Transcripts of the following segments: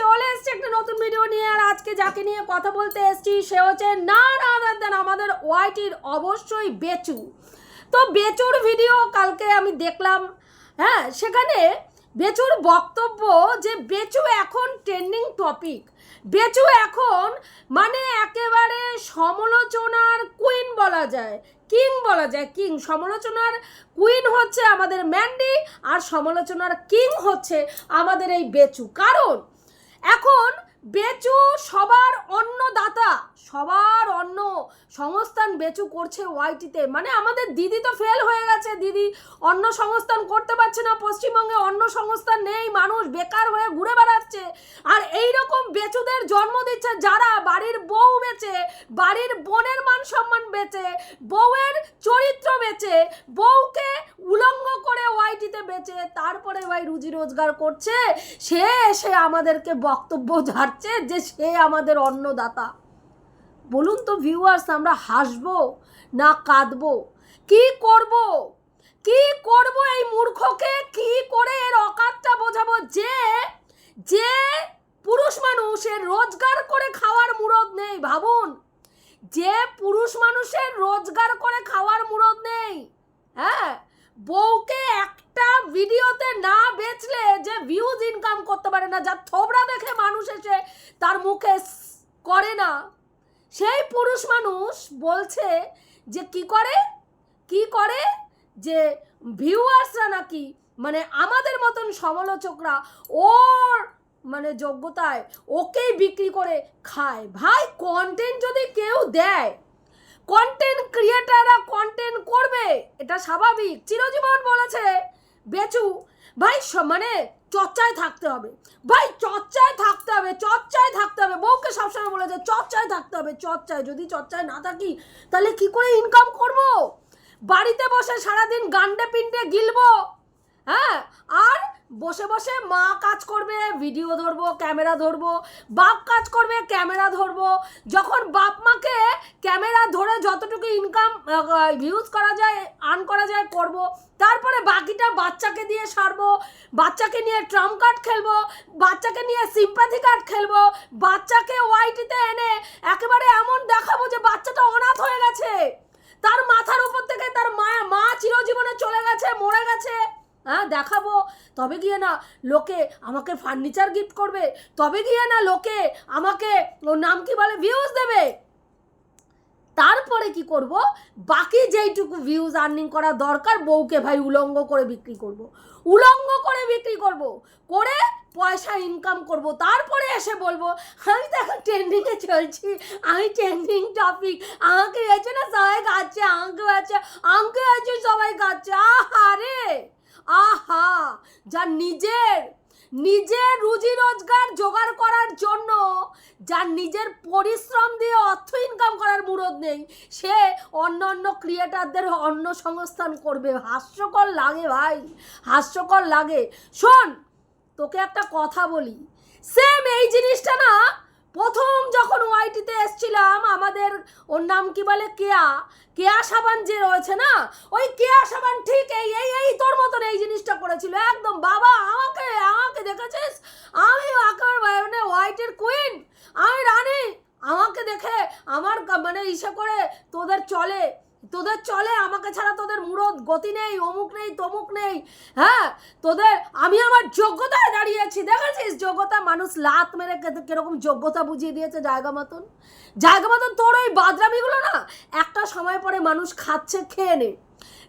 চলে এসেছি একটা নতুন ভিডিও নিয়ে, আর আজকে যাকে নিয়ে কথা বলতে এসছি, সে হচ্ছে না না দেন আমাদের ওয়াইটির অবশ্যই বেচু। তো বেচুর ভিডিও কালকে আমি দেখলাম। হ্যাঁ সেখানে বেচুর বক্তব্য যে বেচু এখন ট্রেন্ডিং টপিক বেচু এখন মানে একেবারে সমালোচনার কুইন বলা যায়। কিং বলা যায় কিং সমালোচনার কুইন হচ্ছে আমাদের ম্যান্ডি আর সমালোচনার কিং হচ্ছে আমাদের এই বেচু। কারণ এখন বেচু সবার অন্য দাতা, সবার অন্ন সংস্থান বেচু করছে ওয়াইটিতে মানে আমাদের দিদি তো ফেল হয়ে গেছে, দিদি অন্য সংস্থান করতে পারছে না, পশ্চিমবঙ্গে অন্য সংস্থান নেই, মানুষ বেকার হয়ে ঘুরে বেড়াচ্ছে। আর এই রকম বেচুদের জন্ম দিচ্ছে যারা বাড়ির বউ বেচে, বাড়ির বোনের মান সম্মান বেচে, বউয়ের চরিত্র বেচে, বউকে ওয়াইটিতে বেচে তারপরে ভাই রুজি রোজগার করছে, সে এসে আমাদেরকে বক্তব্য ঝাড়ছে যে সে আমাদের অন্নদাতা। বলুন তো ভিউয়ার্স আমরা হাসবো না কাঁদবো? কি করব? কি করব এই মূর্খকে? কি করে এর অকাতটা বোঝাবো যে যে পুরুষ মানুষের রোজগার করে খাওয়ার মুরদ নেই, ভাবুন। যে পুরুষ মানুষের রোজগার করে খাওয়ার মুরদ নেই হ্যাঁ? বউকে একটা ভিডিওতে না বেচলে যে ভিউজ ইনকাম করতে পারে না, যা থোবড়া দেখে মানুষ এসে তার মুখে করে না। সেই পুরুষ মানুষ বলছে যে, কি করে? কি করে? যে ভিউয়ার্সরা নাকি মানে আমাদের মতন সমালোচকরা ওর মানে যোগ্যতায় ওকেই বিক্রি করে খায়। ভাই কন্টেন্ট যদি কেউ দেয় কন্টেন্ট ক্রিয়েটাররা কন্টেন্ট করবে, এটা স্বাভাবিক। চিরজীবন বলেছে, বেচু, ভাই মানে চর্চায় থাকতে হবে। ভাই, চর্চায় থাকতে হবে, চর্চায় থাকতে হবে। বউকে সবসময় বলেছে চর্চায় থাকতে হবে, চর্চায়। যদি চর্চায় না থাকি, তাহলে কি করে ইনকাম করব? বাড়িতে বসে সারাদিন গান্ডে পিন্ডে গিলবো হ্যাঁ? আর বসে বসে মা কাজ করবে ভিডিও ধরবো ক্যামেরা ধরবো, বাপ কাজ করবে ক্যামেরা ধরবো। যখন বাপ মাকে ক্যামেরা ধরে যতটুকু ইনকাম ভিউজ করা যায় আর্ন করা যায় করব। তারপরে বাকিটা বাচ্চাকে দিয়ে সারবো, বাচ্চাকে নিয়ে ট্রাম কার্ড খেলব, বাচ্চাকে নিয়ে সিম্প্যাথি কার্ড খেলব, বাচ্চাকে ওয়াইটিতে এনে একেবারে এমন দেখাবো যে বাচ্চাটা অনাথ হয়ে গেছে। তার মাথার উপর থেকে তার মা মা চিরজীবনে চলে গেছে, মরে গেছে। হ্যাঁ দেখাবো। তবে গিয়ে না লোকে আমাকে ফার্নিচার গিফট করবে। তবে গিয়ে না লোকে আমাকে ওর নাম কি বলে? ভিউজ দেবে। তারপরে কি করব? বাকি যেইটুকু ভিউজ আর্নিং করা দরকার, বউকে ভাই উলঙ্গ করে বিক্রি করব। উলঙ্গ করে বিক্রি করব। করে পয়সা ইনকাম করব। তারপরে এসে বলব, আমি তো এখন ট্রেন্ডিংয়ে চলছি। আমি ট্রেন্ডিং টপিক আমাকে হয়েছে না সবাই খাচ্ছে আমাকে আছে আমাকে আছে সবাই খাচ্ছে আহা রে! আহা যার নিজের নিজের রুজি রোজগার জোগাড় করার জন্য যার নিজের পরিশ্রম দিয়ে অর্থ ইনকাম করার মুরদ নেই, সে অন্য অন্য ক্রিয়েটারদের অন্য সংস্থান করবে। হাস্যকর লাগে ভাই, হাস্যকর লাগে। শোন, তোকে একটা কথা বলি। সেম এই জিনিসটা না, প্রথম যখন ওয়াইটিতে এসছিলাম, আমাদের ওর নাম কি বলে? কেয়া কেয়া সাবান যে রয়েছে না, ওই কেয়া সাবান ঠিক এই এই এই তোর মতন এই জিনিসটা করেছিল। একদম, বাবা, আমাকে আমাকে দেখেছিস? আমি একেবারে মানে হোয়াইটের কুইন আমি রানী, আমাকে দেখে আমার মানে ইসে করে তোদের চলে তোদের চলে, আমাকে ছাড়া তোদের মুরদ গতি নেই, অমুক নেই, তমুক নেই হ্যাঁ? তোদের, আমি আমার যোগ্যতায় দাঁড়িয়েছি, দেখেছিস? যোগ্যতা মানুষ লাত মেরে কীরকম যোগ্যতা বুঝিয়ে দিয়েছে জায়গা মতন। জায়গা মতন তোর ওই বাদরামিগুলো না, একটা সময় পরে মানুষ খাচ্ছে, খেয়ে নে।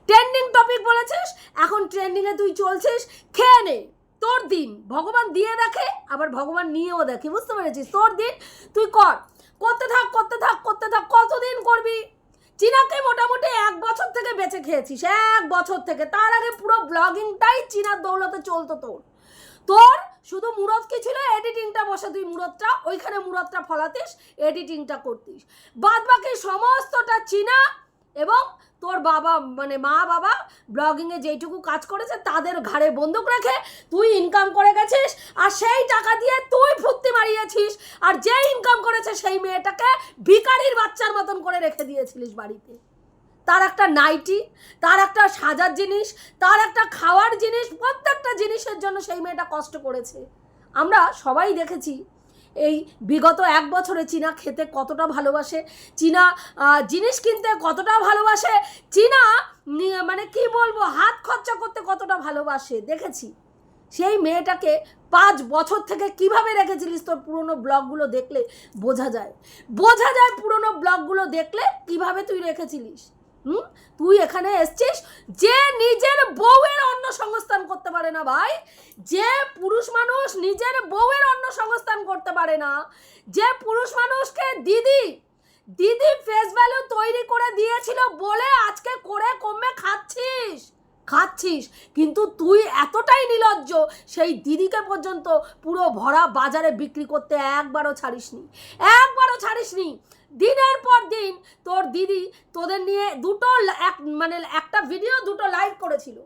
ট্রেন্ডিং টপিক বলেছিস, এখন ট্রেন্ডিংয়ে তুই চলছিস, খেয়ে নে। তোর দিন, ভগবান দিয়ে দেখে, আবার ভগবান নিয়েও দেখে, বুঝতে পেরেছিস? তোর দিন, তুই কর। করতে থাক করতে থাক করতে থাক, কতদিন করবি? চীনাকে মোটামুটি এক বছর থেকে বেঁচে খেয়েছিস, এক বছর থেকে। তার আগে পুরো ব্লগিংটাই চীনার দৌলতে চলতো তোর। তোর শুধু মুরত কি ছিল? এডিটিংটা বসে তুই মুরতটা, ওইখানে মুরতটা ফলাতিস এডিটিংটা করতিস। বাদ বাকি সমস্তটা চীনা এবং তোর বাবা মানে মা বাবা ব্লগিংয়ে যেইটুকু কাজ করেছে তাদের ঘাড়ে বন্দুক রেখে তুই ইনকাম করে গেছিস আর সেই টাকা দিয়ে তুই ফুর্তি মারিয়েছিস আর যে ইনকাম করেছে সেই মেয়েটাকে ভিখারির বাচ্চার মতন করে রেখে দিয়েছিলিস বাড়িতে। তার একটা নাইটি, তার একটা সাজার জিনিস, তার একটা খাওয়ার জিনিস, প্রত্যেকটা জিনিসের জন্য সেই মেয়েটা কষ্ট করেছে। আমরা সবাই দেখেছি এই বিগত এক বছরে চীনা খেতে কতটা ভালোবাসে? চীনা জিনিস কিনতে কতটা ভালোবাসে? চীনা মানে কি বলব, হাত খরচা করতে কতটা ভালোবাসে? দেখেছি। সেই মেয়েটাকে পাঁচ বছর থেকে কীভাবে রেখেছিলিস তোর পুরনো ব্লগগুলো দেখলে বোঝা যায়। বোঝা যায় পুরনো ব্লগগুলো দেখলে কীভাবে তুই রেখেছিলিস। হুম? তুই এখানে এসছিস যে নিজের বউয়ের অন্ন সংস্থান করতে পারে না ভাই। যে পুরুষ মানুষ নিজের বউয়ের অন্ন সংস্থান করতে পারে না। যে পুরুষ মানুষকে দিদি দিদি ফেস ভ্যালু তৈরি করে দিয়েছিল বলে আজকে করে কমে খাচ্ছিস। খাচ্ছিস। কিন্তু তুই এতটাই নিলজ্জ, সেই দিদিকে পর্যন্ত পুরো ভরা বাজারে বিক্রি করতে একবারও ছাড়িসনি। একবারও ছাড়িসনি। দিনের পর দিন তোর দিদি তোদের নিয়ে দুটো এক মানে একটা ভিডিও দুটো লাইভ করেছিল।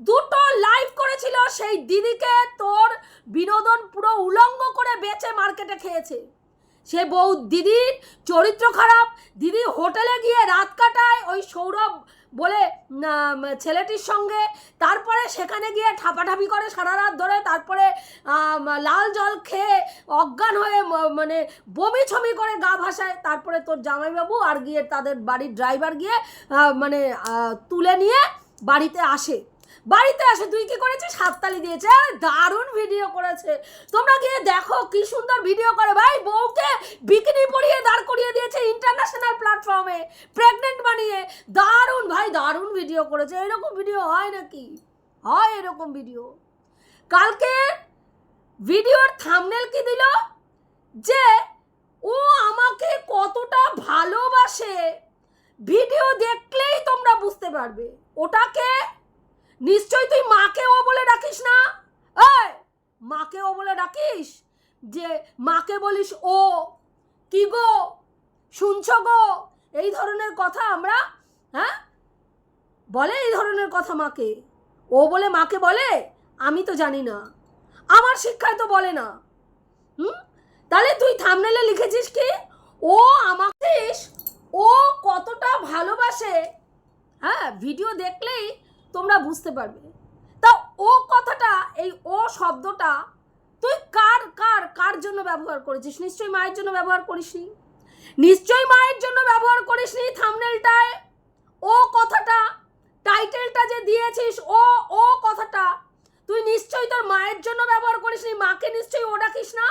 দুটো লাইভ করেছিল, সেই দিদিকে তোর বিনোদন পুরো উলঙ্গ করে বেচে মার্কেটে খেয়েছে। সে বউ দিদির চরিত্র খারাপ, দিদি হোটেলে গিয়ে রাত কাটায়, ওই সৌরভ বলে ছেলেটির সঙ্গে তারপরে সেখানে গিয়ে ঠাপাঠাপি করে সারা রাত ধরে, তারপরে লাল জল খেয়ে অজ্ঞান হয়ে মানে বমি ছমি করে গা ভাসায়। তারপরে তোর জামাইবাবু আর গিয়ে তাদের বাড়ির ড্রাইভার গিয়ে মানে তুলে নিয়ে বাড়িতে আসে। বাড়িতে আসে, তুই কি করেছিস হাততালি দিয়েছে, আরে দারুণ ভিডিও করেছে। তোমরা গিয়ে দেখো কি সুন্দর ভিডিও করে। ভাই, বউকে বিকিনি পরিয়ে দাঁড় করিয়ে দিয়েছে ইন্টারন্যাশনাল প্ল্যাটফর্মে প্রেগনেন্ট বানিয়ে। দারুণ, ভাই, দারুণ ভিডিও করেছে। এরকম ভিডিও হয় নাকি? হয় এরকম ভিডিও কালকে ভিডিওর থামনেল কি দিল? যে ও আমাকে কতটা ভালোবাসে। ভিডিও দেখলেই তোমরা বুঝতে পারবে। ওটাকে নিশ্চয়ই তুই মাকে ও বলে ডাকিস না? মাকে ও বলে ডাকিস? যে মাকে বলিস ও, কি গো? শুনছ গো? এই ধরনের কথা আমরা হ্যাঁ? বলে এই ধরনের কথা মাকে। ও বলে মাকে বলে? আমি তো জানি না। আমার শিক্ষায় তো বলে না। হুম? তাহলে তুই থামনেলে লিখেছিস কি? ও আমাকে ও কতটা ভালোবাসে হ্যাঁ ভিডিও দেখলেই তোমরা বুঝতে পারবে। তা ও কথাটা, এই ও শব্দটা তুই কার কার কার জন্য ব্যবহার করেছিস? নিশ্চয়ই মায়ের জন্য ব্যবহার করিসনি? নিশ্চয়ই মায়ের জন্য ব্যবহার করিসনি থামনেলটায় ও কথাটা টাইটেলটা যে দিয়েছিস, ও ও কথাটা তুই নিশ্চয়ই তোর মায়ের জন্য ব্যবহার করিসনি? মাকে নিশ্চয়ই ও ডাকিস না?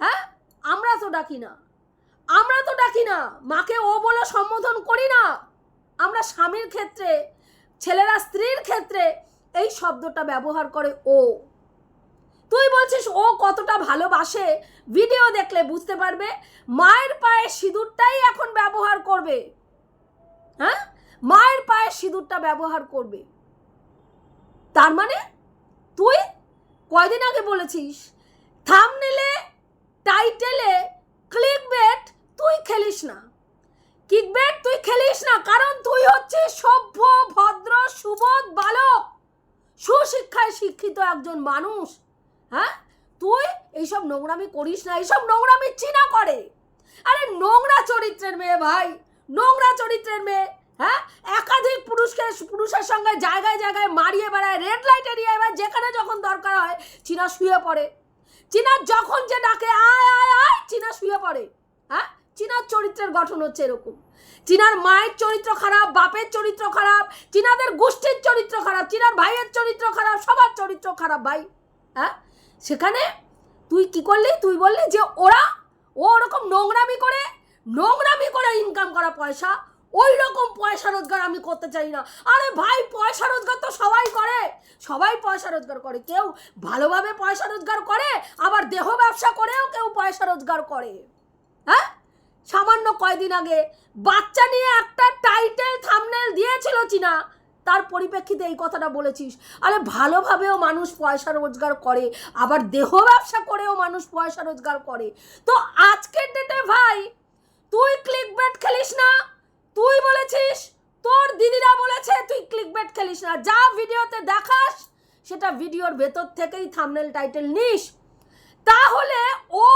হ্যাঁ? আমরা তো ডাকি না। আমরা তো ডাকি না। মাকে ও বলে সম্বোধন করি না। আমরা স্বামীর ক্ষেত্রে ছেলেরা স্ত্রীর ক্ষেত্রে এই শব্দটা ব্যবহার করে ও। তুই বলছিস ও কতটা ভালোবাসে? ভিডিও দেখলে বুঝতে পারবে, মায়ের পায়ে সিঁদুরটাই এখন ব্যবহার করবে। হ্যাঁ? মায়ের পায়ে সিঁদুরটা ব্যবহার করবে। তার মানে তুই কয়দিন আগে বলেছিস থামনেলে টাইটেলে ক্লিক বেট তুই খেলিস না। কিকবেট তুই খেলিস না, কারণ তুই হচ্ছিস সভ্য, ভদ্র, সুবোধ বালক। সুশিক্ষায় শিক্ষিত একজন মানুষ। হ্যাঁ? তুই এইসব নোংরামি করিস না, এইসব নোংরামি চীনা করে। আরে নোংরা চরিত্রের মেয়ে ভাই, নোংরা চরিত্রের মেয়ে। হ্যাঁ? একাধিক পুরুষকে, পুরুষের সঙ্গে জায়গায় জায়গায় মারিয়ে বেড়ায় রেড লাইট এরিয়া এবার যেখানে যখন দরকার হয়, চীনা শুয়ে পড়ে। চীনা যখন যে ডাকে, আয় আয় আয়, চীনা শুয়ে পড়ে। হ্যাঁ? চীনার চরিত্রের গঠন হচ্ছে এরকম। চীনার মায়ের চরিত্র খারাপ, বাপের চরিত্র খারাপ, চীনাদের গোষ্ঠীর চরিত্র খারাপ, চীনার ভাইয়ের চরিত্র খারাপ, সবার চরিত্র খারাপ ভাই হ্যাঁ? সেখানে তুই কি করলি? তুই বললি যে ওরা, ও ওরকম নোংরামি করে নোংরামি করে ইনকাম করা পয়সা ওই রকম পয়সা রোজগার আমি করতে চাই না। আরে ভাই, পয়সা রোজগার তো সবাই করে। সবাই পয়সা রোজগার করে। কেউ ভালোভাবে পয়সা রোজগার করে, আবার দেহ ব্যবসা করেও কেউ পয়সা রোজগার করে। সামান্য কয়দিন আগে বাচ্চা নিয়ে একটা টাইটেল থামনেল দিয়েছিল চীনা। তার পরিপ্রেক্ষিতে এই কথাটা বলেছিস। আরে ভালোভাবেও মানুষ পয়সা রোজগার করে, আবার দেহ ব্যবসা করেও মানুষ পয়সা রোজগার করে। তো আজকের ডেটে ভাই, তুই ক্লিক বেট খেলিস না, তুই বলেছিস, তোর দিদিরা বলেছে তুই ক্লিক বেট খেলিস না। যা ভিডিওতে দেখাস, সেটা ভিডিওর ভেতর থেকেই থামনেল টাইটেল নিস। তাহলে ও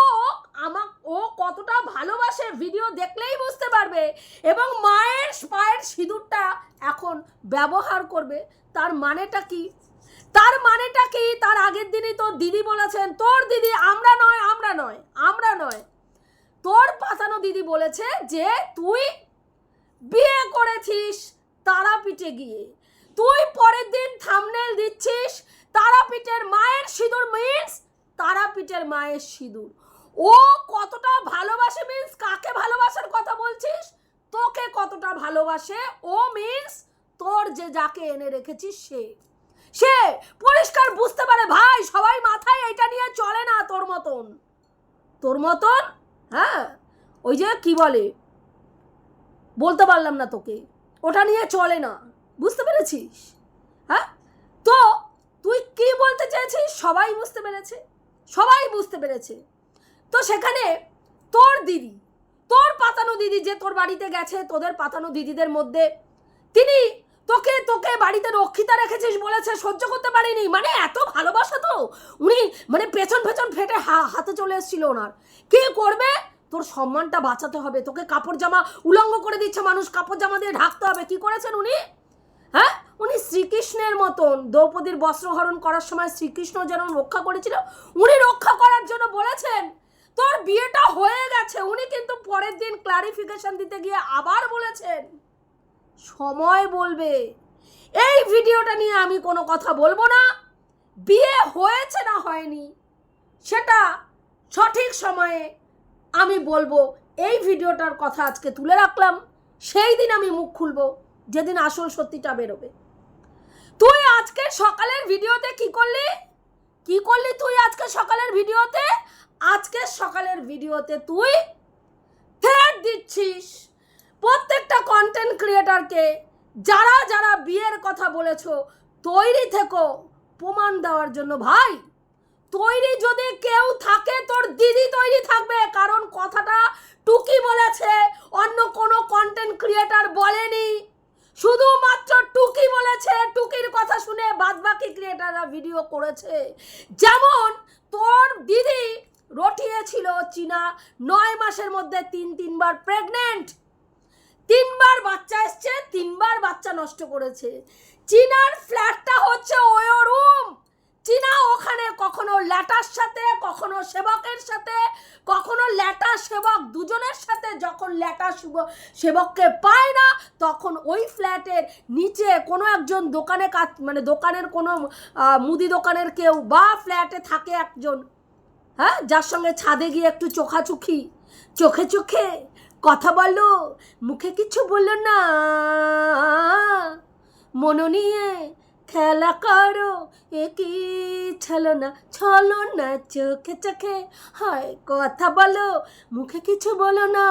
আমাক, ও কতটা ভালোবাসে ভিডিও দেখলেই বুঝতে পারবে। এবং মায়ের পায়ের সিঁদুরটা এখন ব্যবহার করবে। তার মানেটা কি? তার মানেটা কি? তার আগের দিনই তোর দিদি বলেছেন, তোর দিদি আমরা নয় আমরা নয় আমরা নয়। তোর পাতানো দিদি বলেছে যে, তুই বিয়ে করেছিস তারাপীঠে গিয়ে। তুই পরের দিন থামনেল দিচ্ছিস, তারাপীঠের মায়ের সিঁদুর মিন্স তারাপীঠের মায়ের সিঁদুর। ও কতটা ভালোবাসে মিন্স কাকে ভালোবাসার কথা বলছিস? তোকে কতটা ভালোবাসে? ও মিন্স তোর যে যাকে এনে রেখেছিস সে। সে পরিষ্কার বুঝতে পারে, ভাই, সবাই মাথায় এটা নিয়ে চলে না তোর মতন। তোর মতন? হ্যাঁ। ওই যে কি বলে? বলতে পারলাম না তোকে। ওটা নিয়ে চলে না। বুঝতে পেরেছিস? হ্যাঁ? তো তুই কি বলতে চেয়েছিস? সবাই বুঝতে পেরেছে। সবাই বুঝতে পেরেছে। তো সেখানে তোর দিদি, তোর পাতানো দিদি যে তোর বাড়িতে গেছে, তোদের পাতানো দিদিদের মধ্যে তিনি তোকে তোকে বাড়িতে রক্ষিতা রেখেছিস বলেছে, সহ্য করতে পারিনি। মানে এত ভালোবাসা তো। উনি মানে পেছন পেছন ফেটে হাতে চলে এসেছিল ওনার। কি করবে? তোর সম্মানটা বাঁচাতে হবে। তোকে কাপড় জামা উলঙ্গ করে দিচ্ছে মানুষ। কাপড় জামা দিয়ে ঢাকতে হবে। কি করেছেন উনি? হ্যাঁ? উনি শ্রীকৃষ্ণের মতন দ্রৌপদীর বস্ত্রহরণ করার সময় শ্রীকৃষ্ণ যেন রক্ষা করেছিল, উনি রক্ষা করার জন্য বলেছেন, তোর বিয়েটা হয়ে গেছে। উনি কিন্তু পরের দিন ক্লারিফিকেশন দিতে গিয়ে আবার বলেছেন। সময় বলবে। এই ভিডিওটা নিয়ে আমি কোনো কথা বলব না। বিয়ে হয়েছে না হয়নি। সেটা সঠিক সময়ে আমি বলব। এই ভিডিওটার কথা আজকে তুলে রাখলাম। সেই দিন আমি মুখ খুলবো। যেদিন আসল সত্যিটা বেরোবে। তুই আজকে সকালের ভিডিওতে কি করলি? কি করলি তুই আজকে সকালের ভিডিওতে? আজকে সকালের ভিডিওতে তুই থ্রেড দিচ্ছিস। প্রত্যেকটা কন্টেন্ট ক্রিয়েটারকে যারা যারা বিয়ের কথা বলেছ, তৈরি থেকো, প্রমাণ দেওয়ার জন্য ভাই। তৈরি যদি কেউ থাকে, তোর দিদি তৈরি থাকবে, কারণ কথাটা টুকি বলেছে, অন্য কোনো কন্টেন্ট ক্রিয়েটার বলেনি। শুধুমাত্র টুকি বলেছে, টুকির কথা শুনে বাদবাকি ক্রিয়েটাররা ভিডিও করেছে। যেমন তোর দিদি রটিয়েছিল চীনা নয় মাসের মধ্যে তিন, তিনবার প্রেগনেন্ট তিনবার বাচ্চা এসছে, তিনবার বাচ্চা নষ্ট করেছে। চীনার ফ্ল্যাটটা হচ্ছে ওয়ো রুম চীনা ওখানে কখনো ল্যাটার সাথে, কখনো সেবকের সাথে, কখনো ল্যাটা সেবক দুজনের সাথে যখন ল্যাটা সেবককে পায় না, তখন ওই ফ্ল্যাটের নিচে কোনো একজন দোকানে কাজ মানে দোকানের কোনো মুদি দোকানের কেউ বা ফ্ল্যাটে থাকে একজন হ্যাঁ? যার সঙ্গে ছাদে গিয়ে একটু চোখাচুখি, চোখে চোখে কথা বলো মুখে কিছু বলল না মনো নিয়ে খেলা করো একই ছলো না ছলো না চোখে চোখে। হয় কথা বলো, মুখে কিছু বলো না।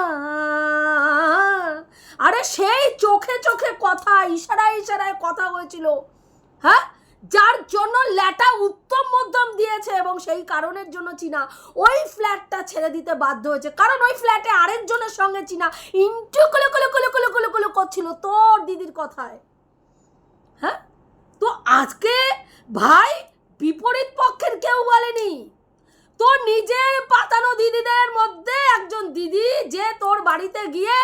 আরে সেই চোখে চোখে কথা, ইশারায় ইশারায় কথা হয়েছিল। হ্যাঁ? যার জন্য ল্যাটা উত্তম মধ্যম দিয়েছে এবং সেই কারণের জন্য চীনা ওই ফ্ল্যাটটা ছেড়ে দিতে বাধ্য হয়েছে। কারণ ওই ফ্ল্যাটে আরেকজনের সঙ্গে চীনা ইন্টু কুলো কুলো কুলো কুলো কুলো কুলো করছিল তোর দিদির কথায়। হ্যাঁ? তো আজকে ভাই বিপরীত পক্ষের কেউ বলেনি। তোর নিজের পাতানো দিদিদের মধ্যে একজন দিদি যে তোর বাড়িতে গিয়ে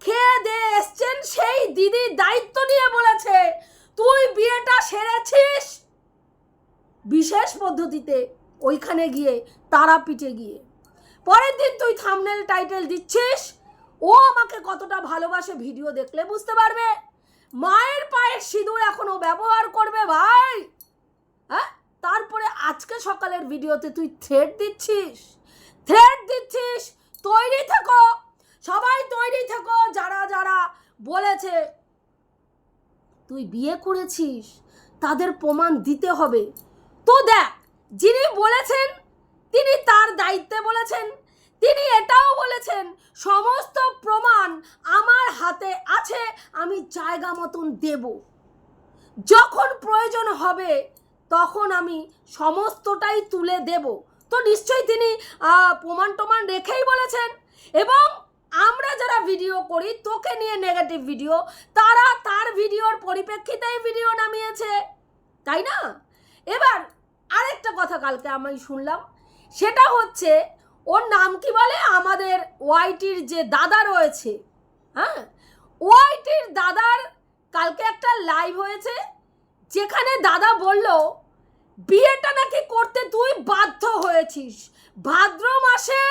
খেয়ে দিয়ে এসছেন, সেই দিদি দায়িত্ব নিয়ে বলেছে, তুই বিয়েটা সেরেছিস বিশেষ পদ্ধতিতে ওইখানে গিয়ে তারা তারাপীঠে গিয়ে। পরের দিন তুই থামনেল টাইটেল দিচ্ছিস, ও আমাকে কতটা ভালোবাসে ভিডিও দেখলে বুঝতে পারবে। মায়ের পায়ের সিঁদুর এখনও ব্যবহার করবে ভাই। হ্যাঁ? তারপরে আজকে সকালের ভিডিওতে তুই থ্রেড দিচ্ছিস। থ্রেড দিচ্ছিস। তৈরি থেকো। সবাই তৈরি থেকো। যারা যারা বলেছে তুই বিয়ে করেছিস, তাদের প্রমাণ দিতে হবে। তো দেখ, যিনি বলেছেন, তিনি তার দায়িত্বে বলেছেন। তিনি এটাও বলেছেন, সমস্ত প্রমাণ আমার হাতে আছে, আমি জায়গা মতন দেব। যখন প্রয়োজন হবে, তখন আমি সমস্তটাই তুলে দেব। তো নিশ্চয়ই তিনি প্রমাণ টমান রেখেই বলেছেন। এবং আমরা যারা ভিডিও করি, তোকে নিয়ে নেগেটিভ ভিডিও তারা তার ভিডিওর পরিপ্রেক্ষিতেই ভিডিও নামিয়েছে। তাই না? এবার আরেকটা কথা কালকে আমি শুনলাম, সেটা হচ্ছে ওর নাম কি বলে? আমাদের ওয়াইটির যে দাদা রয়েছে হ্যাঁ? ওয়াইটির দাদার কালকে একটা লাইভ হয়েছে, যেখানে দাদা বলল, বিয়েটা নাকি করতে তুই বাধ্য হয়েছিস। ভাদ্র মাসে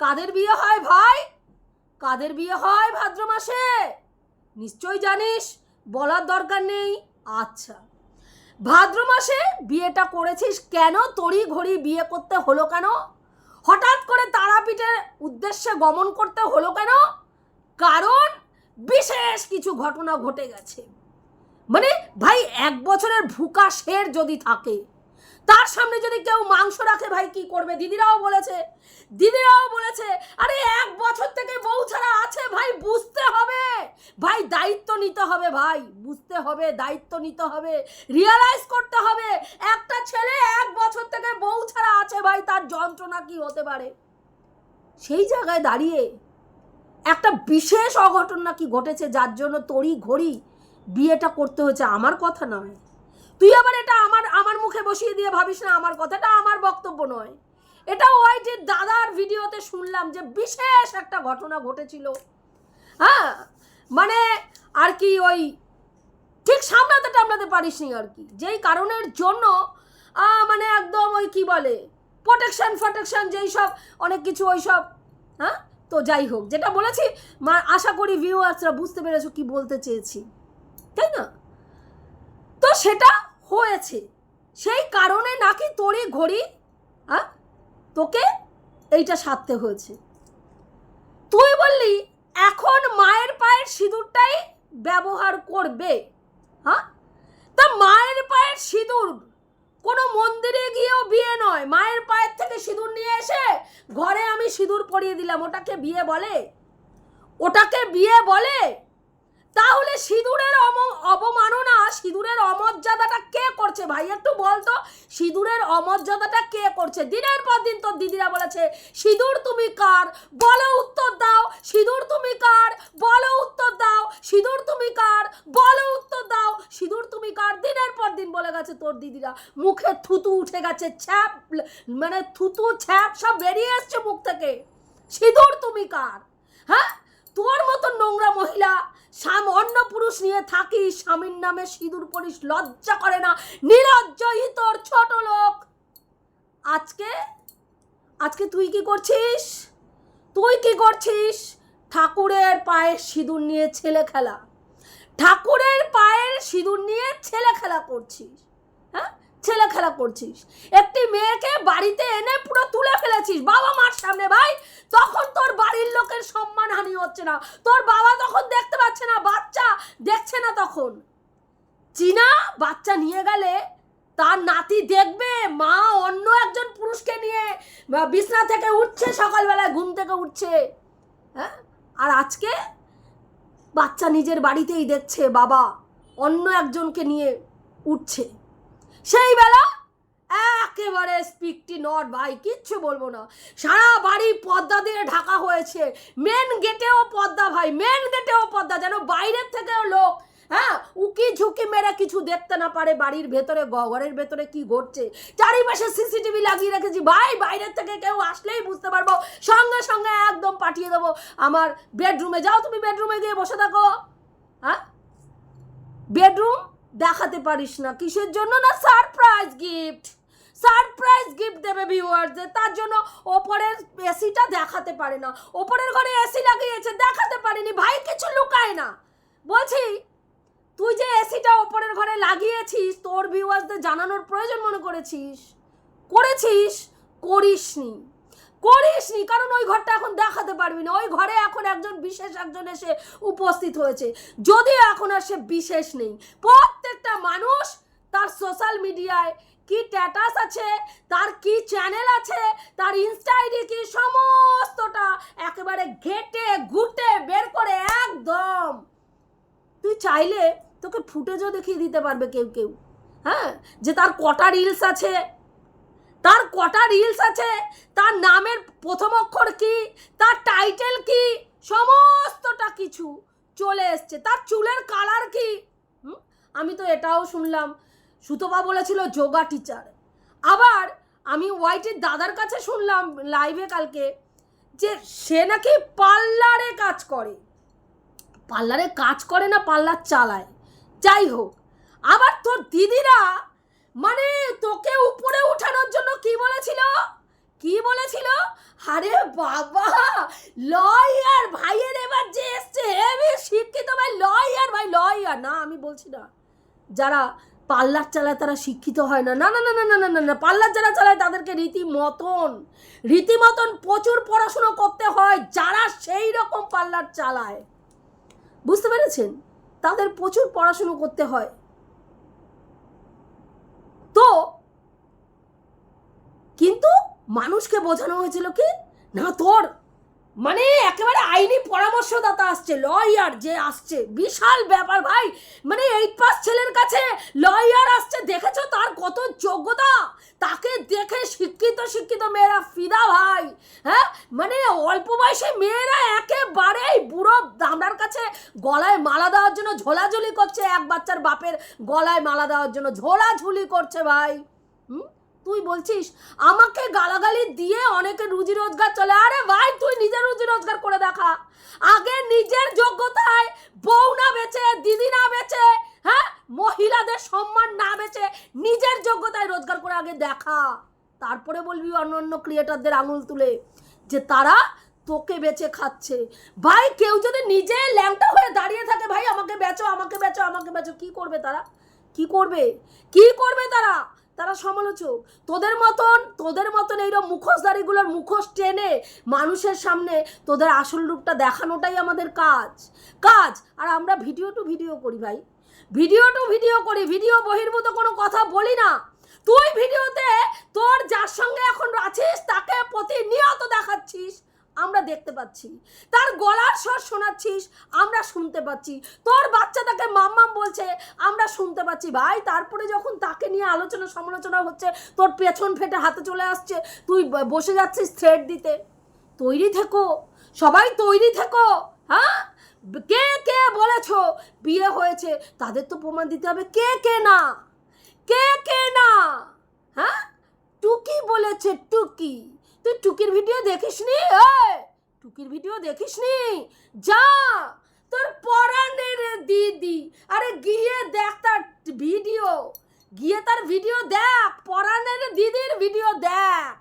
কাদের বিয়ে হয় ভাই? কাদের বিয়ে হয় ভাদ্র মাসে? নিশ্চয়ই জানিস, বলার দরকার নেই। আচ্ছা ভাদ্র মাসে বিয়েটা করেছিস কেন? তড়ি ঘড়ি বিয়ে করতে হলো কেন? হঠাৎ করে তারাপীঠের উদ্দেশ্যে গমন করতে হলো কেন? কারণ বিশেষ কিছু ঘটনা ঘটে গেছে। মানে ভাই, এক বছরের ভুকা শের যদি থাকে, তার সামনে যদি কেউ মাংস রাখে, ভাই, কি করবে? দিদিরাও বলেছে দিদিরাও বলেছে, আরে এক বছর থেকে বউ ছাড়া আছে ভাই বুঝতে হবে ভাই দায়িত্ব নিতে হবে ভাই, বুঝতে হবে, দায়িত্ব নিতে হবে রিয়ালাইজ করতে হবে। একটা ছেলে এক বছর থেকে বউ ছাড়া আছে ভাই, তার যন্ত্রণা কি হতে পারে? সেই জায়গায় দাঁড়িয়ে একটা বিশেষ অঘটন নাকি ঘটেছে যার জন্য তড়ি ঘড়ি বিয়েটা করতে হয়েছে আমার কথা নয়। তুই আবার এটা আমার আমার মুখে বসিয়ে দিয়ে ভাবিস না আমার কথাটা আমার বক্তব্য নয়। এটা ওয়াইটির দাদার ভিডিওতে শুনলাম যে বিশেষ একটা ঘটনা ঘটেছিল। হ্যাঁ মানে আর কি ওই ঠিক সামলাতে টামলাতে পারিসনি আর কি। যেই কারণের জন্য মানে একদম ওই কি বলে প্রোটেকশন ফটেকশন যেই সব, অনেক কিছু ওই সব হ্যাঁ? তো যাই হোক, যেটা বলেছি, মা, আশা করি ভিউয়ার্সরা বুঝতে পেরেছ কি বলতে চেয়েছি। তাই না? তো সেটা হয়েছে। সেই কারণে নাকি তড়ি ঘড়ি হ্যাঁ তোকে এইটা সারতে হয়েছে। তুই বললি এখন মায়ের পায়ের সিঁদুরটাই ব্যবহার করবে হ্যাঁ? তা মায়ের পায়ের সিঁদুর, কোনো মন্দিরে গিয়েও বিয়ে নয়। মায়ের পায়ের থেকে সিঁদুর নিয়ে এসে ঘরে আমি সিঁদুর পরিয়ে দিলাম, ওটাকে বিয়ে বলে? ওটাকে বিয়ে বলে? তাহলে সিঁদুরের অবমাননা, সিঁদুরের অমর্যাদাটা কে করছে ভাই? একটু বলতো সিঁদুরের অমর্যাদাটা কে করছে? দিনের পর দিন তোর দিদিরা বলেছে, সিঁদুর তুমি কার? বলো উত্তর দাও, সিঁদুর তুমি কার? বলো উত্তর দাও, সিঁদুর তুমি কার? বলো উত্তর দাও, সিঁদুর তুমি কার? দিনের পর দিন বলে গেছে তোর দিদিরা। মুখে থুতু উঠে গেছে, ছ্যাপ মানে থুতু, ছ্যাপ সব বেরিয়ে এসছে মুখ থেকে। সিঁদুর তুমি কার? হ্যাঁ? তোর মতো নোংরা মহিলা স্বাম অন্য পুরুষ নিয়ে থাকিস, স্বামীর নামে সিঁদুর পরিস, লজ্জা করে না, নিলজ্জ তোর ছোট লোক। আজকে আজকে তুই কি করছিস? তুই কি করছিস? ঠাকুরের পায়ের সিঁদুর নিয়ে ছেলে খেলা। ঠাকুরের পায়ের সিঁদুর নিয়ে ছেলে খেলা করছিস। হ্যাঁ? ছেলে খেলা করছিস। একটি মেয়েকে বাড়িতে এনে পুরো তুলে ফেলেছিস। বাবা মার সামনে ভাই, তখন তোর বাড়ির লোকের সম্মান হানি হচ্ছে না। তোর বাবা তখন দেখতে পাচ্ছে না, বাচ্চা দেখছে না তখন। চীনা বাচ্চা নিয়ে গেলে তার নাতি দেখবে, মা অন্য একজন পুরুষকে নিয়ে বিছনা থেকে উঠছে, সকালবেলায় ঘুম থেকে উঠছে। হ্যাঁ? আর আজকে বাচ্চা নিজের বাড়িতেই দেখছে, বাবা অন্য একজনকে নিয়ে উঠছে। সেই বেলা একেবারে স্পিকটি নট ভাই, কিচ্ছু বলব না। সারা বাড়ি পর্দা দিয়ে ঢাকা হয়েছে। মেন গেটেও পর্দা ভাই মেন গেটেও পর্দা যেন বাইরের থেকেও লোক হ্যাঁ উকি ঝুঁকি মেরে কিছু দেখতে না পারে বাড়ির ভেতরে ঘরের ভেতরে কি ঘটছে। চারিপাশে সিসিটিভি লাগিয়ে রেখেছি, ভাই, বাইরের থেকে কেউ আসলেই বুঝতে পারব। সঙ্গে সঙ্গে একদম পাঠিয়ে দেবো আমার বেডরুমে যাও তুমি বেডরুমে গিয়ে বসে থাকো। হ্যাঁ? বেডরুম দেখাতে পারিস না। কিসের জন্য না সারপ্রাইজ গিফট সারপ্রাইজ গিফট দেবে ভিউয়ারদের তার জন্য ওপরের এসিটা দেখাতে পারে না। ওপরের ঘরে এসি লাগিয়েছে, দেখাতে পারেনি। ভাই, কিছু লুকায় না। বলছি, তুই যে এসিটা ওপরের ঘরে লাগিয়েছিস, তোর ভিউয়ার্সদের জানানোর প্রয়োজন মনে করেছিস? করেছিস? করিসনি। করিসনি, কারণ ওই ঘরটা এখন দেখাতে পারবি না। ওই ঘরে এখন একজন বিশেষ একজন এসে উপস্থিত হয়েছে। যদিও এখন আর সে বিশেষ নেই, প্রত্যেকটা মানুষ তার সোশ্যাল মিডিয়ায় কি স্ট্যাটাস আছে, তার কি চ্যানেল আছে, তার ইনস্টা আইডি কি, সমস্তটা একেবারে ঘেটে, ঘুটে বের করে একদম। তুই চাইলে তোকে ফুটেজও দেখিয়ে দিতে পারবে কেউ কেউ হ্যাঁ? যে তার কটা রিলস আছে তার কটা রিলস আছে? তার নামের প্রথম অক্ষর কি? তার টাইটেল কি? সমস্তটা কিছু চলে এসছে। তার চুলের কালার কি? আমি তো এটাও শুনলাম। সুতপা বলেছিল যোগা টিচার আবার আমি ওয়াইটির দাদার কাছে শুনলাম লাইভে কালকে যে সে নাকি পার্লারে কাজ করে। পার্লারে কাজ করে না, পার্লার চালায়। যাই হোক, আবার তোর দিদিরা মানে তোকে উপরে উঠানোর জন্য কি বলেছিল? কি বলেছিল? আরে বাবা লয়ার ভাইয়ের এবার যে এসছে হেভি শিক্ষিত ভাই লয়ার ভাই লয়ার না, আমি বলছি না। যারা পার্লার চালায় তারা শিক্ষিত হয় না। না না না না না না না না, পার্লার যারা চালায় তাদেরকে রীতিমতন রীতিমতন প্রচুর পড়াশুনো করতে হয়, যারা সেই রকম পার্লার চালায়। বুঝতে পেরেছেন? তাদের প্রচুর পড়াশুনো করতে হয়। তো? কিন্তু মানুষকে বোঝানো হয়েছিল কি? না তোর মানে একেবারে আইনি পরামর্শদাতা আসছে লয়ার যে আসছে। বিশাল ব্যাপার ভাই। মানে এইট পাস ছেলের কাছে লয়ার আসছে। দেখেছ তার কত যোগ্যতা? তাকে দেখে শিক্ষিত শিক্ষিত মেয়েরা ফিদা ভাই। হ্যাঁ? মানে অল্প বয়সী মেয়েরা একেবারেই বুড়ো দামড়ার কাছে গলায় মালা দেওয়ার জন্য ঝোলাঝুলি করছে। এক বাচ্চার বাপের গলায় মালা দেওয়ার জন্য ঝোলাঝুলি করছে ভাই। হুম? তুই বলছিস? আমাকে গালাগালি দিয়ে অনেকে রুজি রোজগার চলে। আরে ভাই, তুই নিজের রুজি রোজগার করে দেখা। আগে নিজের যোগ্যতায় বউ না বেচে, দিদি না বেচে হ্যাঁ? মহিলাদের সম্মান না বেচে নিজের যোগ্যতায় রোজগার করে আগে দেখা। তারপরে বলবি অন্য অন্য ক্রিয়েটারদের আঙুল তুলে যে তারা তোকে বেচে খাচ্ছে। ভাই, কেউ যদি নিজে ল্যাংটা হয়ে দাঁড়িয়ে থাকে, ভাই, আমাকে বেচো আমাকে বেচো আমাকে বেচো, কি করবে তারা? কি করবে? কি করবে তারা? তারা সমালোচক। তোদের মতন তোদের মতন এইরকম মুখোশধারীগুলোর মুখোশ টেনে মানুষের সামনে তোদের আসল রূপটা দেখানোটাই আমাদের কাজ। কাজ! আর আমরা ভিডিও টু ভিডিও করি ভাই। ভিডিও টু ভিডিও করি, ভিডিও বহির্ভূত কোনো কথা বলি না। তুই ভিডিওতে তোর যার সঙ্গে এখন আছিস, তাকে প্রতিনিয়ত দেখাচ্ছিস। আমরা দেখতে পাচ্ছি। তার গলার স্বর শোনাচ্ছিস, আমরা শুনতে পাচ্ছি। তোর বাচ্চা তাকে মাম্মাম বলছে, আমরা শুনতে পাচ্ছি। ভাই, তারপরে যখন তাকে নিয়ে আলোচনা সমালোচনা হচ্ছে, তোর পেছন ফেটে হাতে চলে আসছে। তুই বসে যাচ্ছিস থ্রেড দিতে। তৈরি থেকো। সবাই তৈরি থেকো। হ্যাঁ? কে কে বলেছ বিয়ে হয়েছে? তাদের তো প্রমাণ দিতে হবে কে কে না। কে কে না। হ্যাঁ? টুকি বলেছে, টুকি। তুই টুকির ভিডিও দেখিসনি? এই, টুকির ভিডিও দেখিসনি? যা, তোর পরাণের দিদি। আরে গিয়ে দেখ তার ভিডিও। গিয়ে তার ভিডিও দেখ পরাণের দিদির ভিডিও দেখ।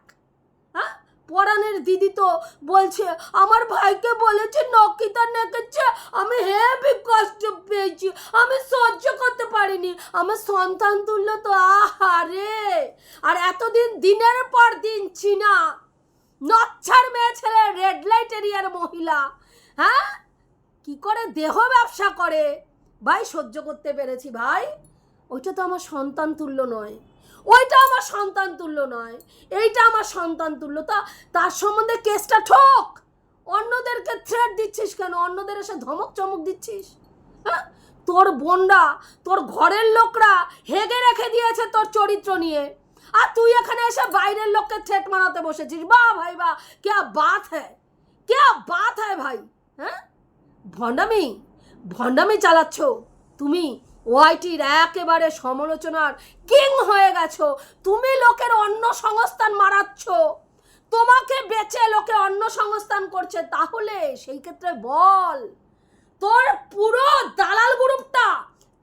হ্যাঁ? পরাণের দিদি তো বলছে, আমার ভাইকে বলেছে, নকিতা নেকেছে, আমি হেভি কষ্ট পেয়েছি, আমি সহ্য করতে পারিনি। আমার সন্তান তুললো তো আহারে। আর এতদিন দিনের পর দিন চীনা নচ্ছার মেয়ে ছেলে রেড লাইট এরিয়ার মহিলা। হ্যাঁ? কি করে দেহ ব্যবসা করে? ভাই, সহ্য করতে পেরেছি, ভাই। ওইটা তো আমার সন্তান তুল্য নয়। ওইটা আমার সন্তান তুল্য নয়। এইটা আমার সন্তান তুল্য। তা, তার সম্বন্ধে কেসটা ঠোক। অন্যদেরকে থ্রেট দিচ্ছিস কেন? অন্যদের এসে ধমক চমক দিচ্ছিস? হ্যাঁ? তোর বোনরা, তোর ঘরের লোকরা হেগে রেখে দিয়েছে তোর চরিত্র নিয়ে। আর তুই এখানে এসে বাইরের লোককে থ্রেট মারাতে বসেছিস? বাহ ভাই বাহ কে বাত হ্যায় কে বাত হ্যায় ভাই? হ্যাঁ? ভণ্ডামি ভণ্ডামি চালাচ্ছ। তুমি ওয়াইটির একেবারে সমালোচনার কিং হয়ে গেছো। তুমি লোকের অন্য সংস্থান মারাচ্ছ। তোমাকে বেচে লোকে অন্য সংস্থান করছে, তাহলে সেই ক্ষেত্রে বল। তোর পুরো দালাল গ্রুপটা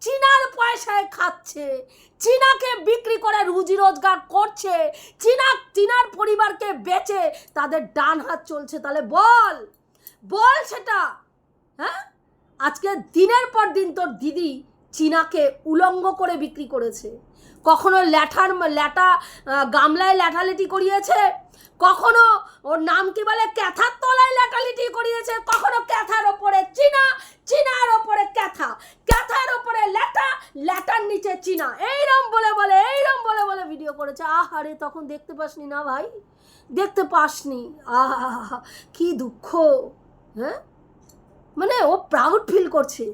চীনার পয়সায় খাচ্ছে, চীনাকে বিক্রি করে রুজি রোজগার করছে, চীনা, চীনার পরিবারকে বেচে তাদের ডান হাত চলছে। তাহলে বল বল সেটা হ্যাঁ? আজকে দিনের পর দিন তোর দিদি চীনাকে উলঙ্গ করে বিক্রি করেছে। কখনো ল্যাঠার ল্যাটা গামলায় ল্যাঠালেটি করিয়েছে? কখনো ওর নাম কি বলে? ক্যাথার তলায় ল্যাটালিটি করিয়েছে? কখনো ক্যাথার ওপরে চীনা, চীনার ওপরে ক্যাথা। ক্যাথার ওপরে ল্যাটা, ল্যাটার নিচে চীনা। এইরম বলে বলে, এইরম বলে বলে ভিডিও করেছে। আহারে তখন দেখতে পাসনি না ভাই? দেখতে পাসনি। আহা কি দুঃখ হ্যাঁ? মানে ও প্রাউড ফিল করছে।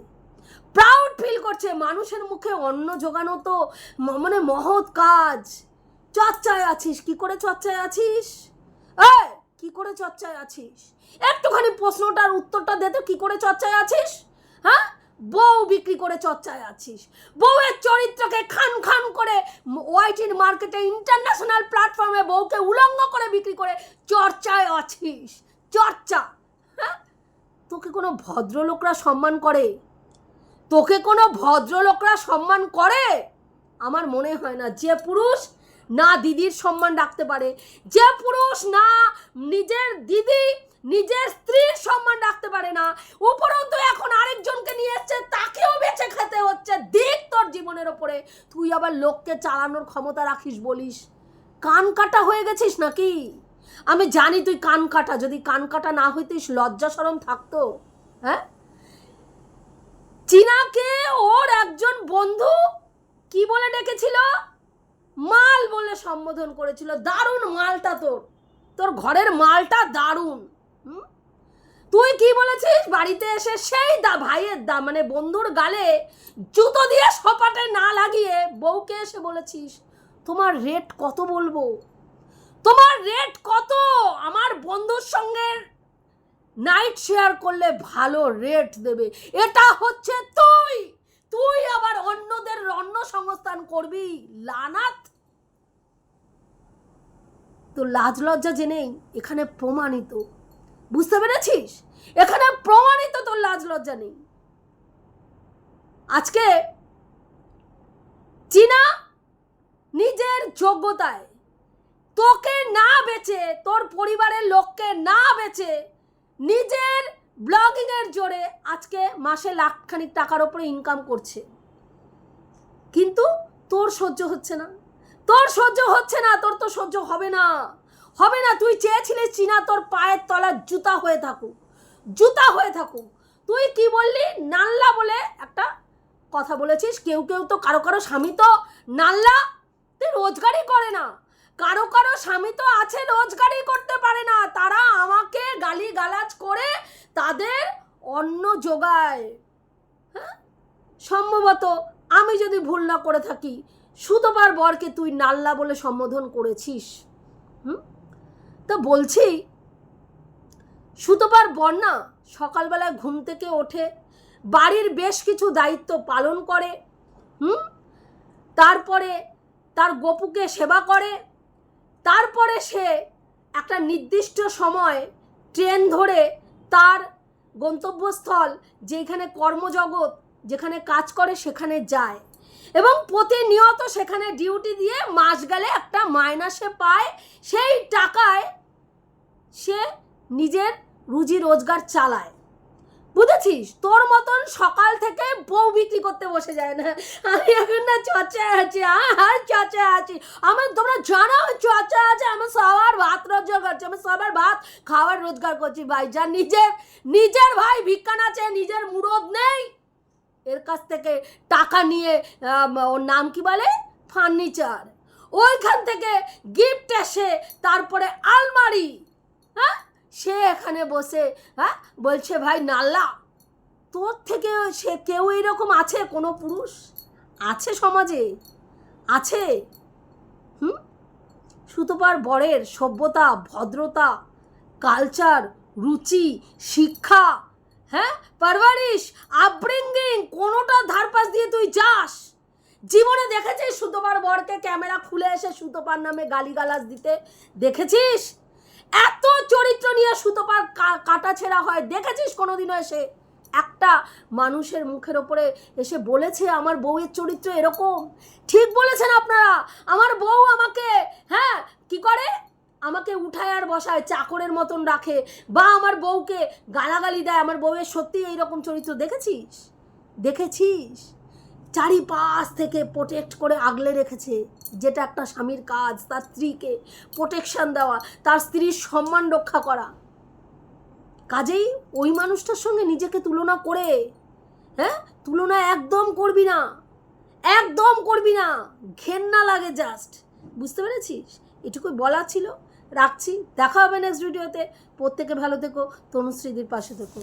প্রাউড ফিল করছে। মানুষের মুখে অন্ন জোগানো তো মানে মহৎ কাজ। চর্চায় আছিস, কি করে চর্চায় আছিস? কি করে চর্চায় আছিস? একটুখানি প্রশ্নটার উত্তরটা দে তো, কি করে চর্চায় আছিস? হ্যাঁ? বউ বিক্রি করে চর্চায় আছিস। বউয়ের চরিত্রকে খান খান করে ওয়াইটির মার্কেটে ইন্টারন্যাশনাল প্ল্যাটফর্মে বউকে উলঙ্গ করে বিক্রি করে চর্চায় আছিস। চর্চা হ্যাঁ? তোকে কোনো ভদ্রলোকরা সম্মান করে? তোকে কোনো ভদ্রলোকরা সম্মান করে? আমার মনে হয় না। যে পুরুষ না দিদির সম্মান রাখতে পারে। যে পুরুষ না নিজের দিদি, নিজের স্ত্রীর সম্মান রাখতে পারে না। উপরন্তু এখন আরেকজনকে নিয়ে এসছে, তাকেও বেঁচে খেতে হচ্ছে দিক তোর জীবনের ওপরে। তুই আবার লোককে চালানোর ক্ষমতা রাখিস বলিস। কান কাটা হয়ে গেছিস নাকি? আমি জানি তুই কান কাটা। যদি কান কাটা না হইতিস লজ্জা সরম থাকতো। হ্যাঁ? চীনাকে ওর একজন বন্ধু কি বলে ডেকেছিল? মাল বলে সম্বোধন করেছিল। দারুণ মালটা তোর। তোর ঘরের মালটা দারুণ? তুই কি বলেছিস? বাড়িতে এসে সেই দা ভাইয়ের দা মানে বন্ধুর গালে জুতো দিয়ে সপাটে না লাগিয়ে বউকে এসে বলেছিস, তোমার রেট কত বলব? তোমার রেট কত? আমার বন্ধুর সঙ্গে নাইট শেয়ার করলে ভালো রেট দেবে। এটা হচ্ছে তুই। তুই আবার অন্যদের অন্য সংস্থান করবি, লানাত। তো লাজ লজ্জা জেনেই এখানে প্রমাণিত। বুঝতে পেরেছিস? এখানে প্রমাণিত তোর লাজ লজ্জা নেই। আজকে চীনা নিজের যোগ্যতায় তোকে না বেচে, তোর পরিবারের লোককে না বেচে নিজের ব্লগিংয়ের জোরে আজকে মাসে লাখখানিক টাকার ওপরে ইনকাম করছে। কিন্তু তোর সহ্য হচ্ছে না। তোর সহ্য হচ্ছে না, তোর তো সহ্য হবে না। হবে না, তুই চেয়েছিলিস চীনা তোর পায়ের তলা জুতা হয়ে থাকুক। জুতা হয়ে থাকুক। তুই কি বললি? নাল্লা বলে একটা কথা বলেছিস, কেউ কেউ তো কারও কারও স্বামী তো। নাল্লা, তুই রোজগারই করে না। কারও কারও স্বামী তো আছে, রোজগারই করতে পারে না। তারা আমাকে গালি গালাজ করে তাদের অন্ন যোগায়। হ্যাঁ? সম্ভবত আমি যদি ভুল না করে থাকি সুতোবার বরকে তুই নাল্লা বলে সম্বোধন করেছিস। হুম? তো বলছি সুতোবার বর না সকালবেলায় ঘুম থেকে ওঠে, বাড়ির বেশ কিছু দায়িত্ব পালন করে, হুম? তারপরে তার গপুকে সেবা করে তারপরে সে একটা নির্দিষ্ট সময় ট্রেন ধরে তার গন্তব্যস্থল, যেখানে কর্মজগৎ, যেখানে কাজ করে, সেখানে যায়। এবং প্রতিনিয়ত সেখানে ডিউটি দিয়ে মাস গেলে একটা মায়না সে পায়। সেই টাকায় সে নিজের রুজি রোজগার চালায়। বুঝেছিস? তোর মতন সকাল থেকে বউ বিক্রি করতে বসে যায় না। আমি এখন না চর্চা আছি আর চর্চা আছি। আমার তোমরা জানো চর্চা আছে, আমি সবার ভাত রোজগার করছি, আমি সবার ভাত খাওয়ার রোজগার করছি ভাই। যা নিজের নিজের ভাই ভিক্ষা আছে নিজের মুরদ নেই। এর কাছ থেকে টাকা নিয়ে ওর নাম কি বলে? ফার্নিচার। ওইখান থেকে গিফট এসে তারপরে আলমারি। হ্যাঁ? সে এখানে বসে হ্যাঁ? বলছে, ভাই, নাল্লা, তোর থেকে সে কেউ এরকম আছে, কোনো পুরুষ? আছে সমাজে? আছে? হুম? সুতোপার বরের সভ্যতা, ভদ্রতা, কালচার, রুচি, শিক্ষা হ্যাঁ? পারভারিশ আপব্রিঙ্গিং, কোনোটা ধারপাশ দিয়ে তুই যাস। জীবনে দেখেছিস সুতোপার বরকে? ক্যামেরা খুলে এসে সুতোপার নামে গালিগালাজ দিতে দেখেছিস? এত চরিত্র নিয়ে সুতোপার কাটা ছেঁড়া হয়। দেখেছিস কোনোদিনও এসে? একটা মানুষের মুখের ওপরে এসে বলেছে, আমার বউয়ের চরিত্র এরকম। ঠিক বলেছেন আপনারা। আমার বউ আমাকে হ্যাঁ কি করে? আমাকে উঠায় আর বসায়, চাকরের মতন রাখে। বা আমার বউকে গালাগালি দেয়, আমার বউয়ের সত্যি এইরকম চরিত্র। দেখেছিস? দেখেছিস? চারিপাশ থেকে প্রোটেক্ট করে আগলে রেখেছে। যেটা একটা স্বামীর কাজ, তার স্ত্রীকে প্রোটেকশন দেওয়া, তার স্ত্রীর সম্মান রক্ষা করা। কাজেই ওই মানুষটার সঙ্গে নিজেকে তুলনা করে হ্যাঁ? তুলনা একদম করবি না। একদম করবি না। ঘেন্না লাগে জাস্ট বুঝতে পেরেছিস? এটুকুই বলা ছিল। রাখছি। দেখা হবে নেক্সট ভিডিওতে প্রত্যেকে ভালো থেকো। তনুশ্রীদির পাশে থেকো।